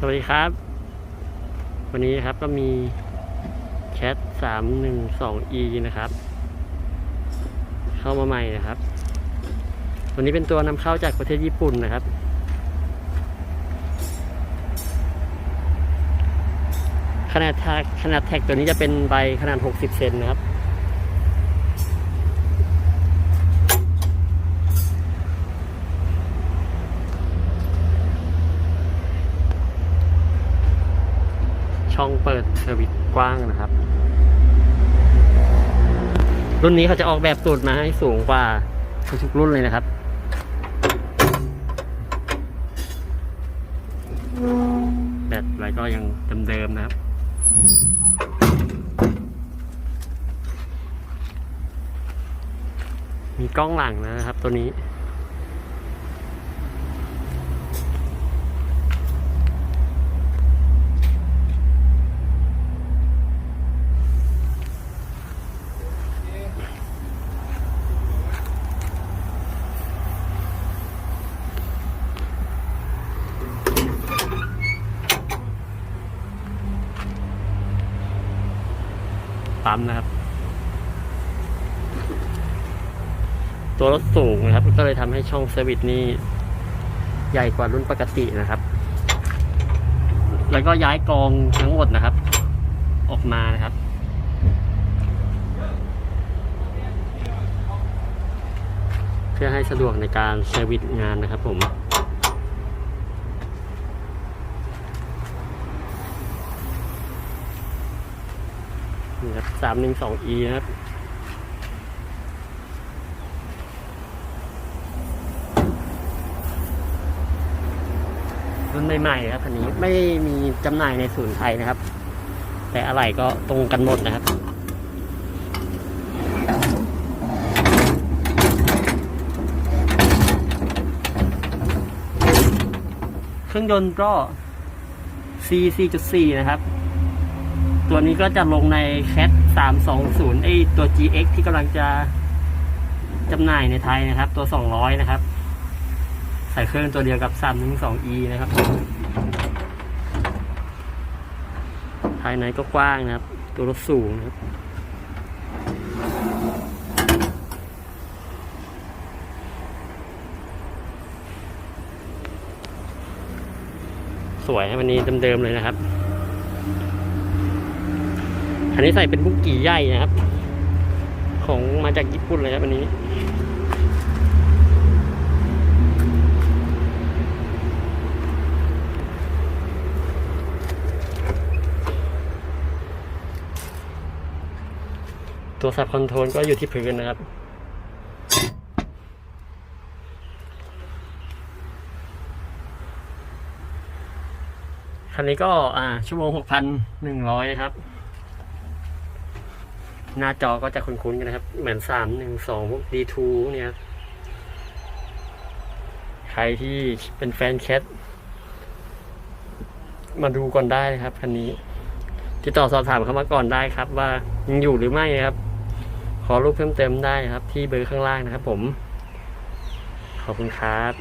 สวัสดีครับ วันนี้ครับก็มีแคทสามหนึ่งสอง e นะครับ เข้ามาใหม่นะครับ วันนี้เป็นตัวนำเข้าจากประเทศญี่ปุ่นนะครับ ขนาดแท็กขนาดแท็กตัวนี้จะเป็นใบขนาด60เซนนะครับ ช่องเปิดเซอร์วิสกว้างนะครับ รุ่นนี้เขาจะออกแบบสูตรมาให้สูงกว่าทุกรุ่นเลยนะครับแบตอะไรก็ยังเดิมๆนะครับมีกล้องหลังนะครับตัวนี้ ปั๊มนะครับ ตัวรถสูงนะครับ ก็เลยทำให้ช่องเซอร์วิสนี่ใหญ่กว่ารุ่นปกตินะครับ แล้วก็ย้ายกองทั้งหมดนะครับ ออกมานะครับเพื่อให้สะดวกในการเซอร์วิสงานนะครับผม นี่ครับสามหนึ่งสอง e นะครับรุ่นใหม่ๆครับคันนี้ไม่มีจำหน่ายในศูนย์ไทยนะครับ แต่อะไรก็ตรงกันหมดนะครับเครื่องยนต์ก็ C 4.4 นะครับ ตัวนี้ก็จะลงใน Cat 320ไอตัว GX ที่กำลังจะจำหน่ายในไทยนะครับ ตัว 200 นะครับ ใส่เครื่องตัวเดียวกับ 312e นะครับ ภายในก็กว้างนะครับ ตัวรถสูงนะครับสวยให้วันนี้เดิมๆเลยนะครับ อันนี้ใส่เป็นบุกกี่ใหญ่นะครับ ของมาจากญี่ปุ่นเลยครับอันนี้ตัวสับคอนโทรลก็อยู่ที่พื้นนะครับ คันนี้ก็อ่าชั่วโมงหกพันหนึ่งร้อยครับ หน้าจอก็จะคุ้นๆกันนะครับ เหมือนสามหนึ่งสองพวก D2 เนี่ยครับใครที่เป็นแฟนแคทมาดูก่อนได้นะครับคันนี้ ติดต่อสอบถามเข้ามาก่อนได้ครับ ว่ายังอยู่หรือไม่นะครับ ขอรูปเพิ่มเติมได้ครับ ที่เบอร์ข้างล่างนะครับผม ขอบคุณครับ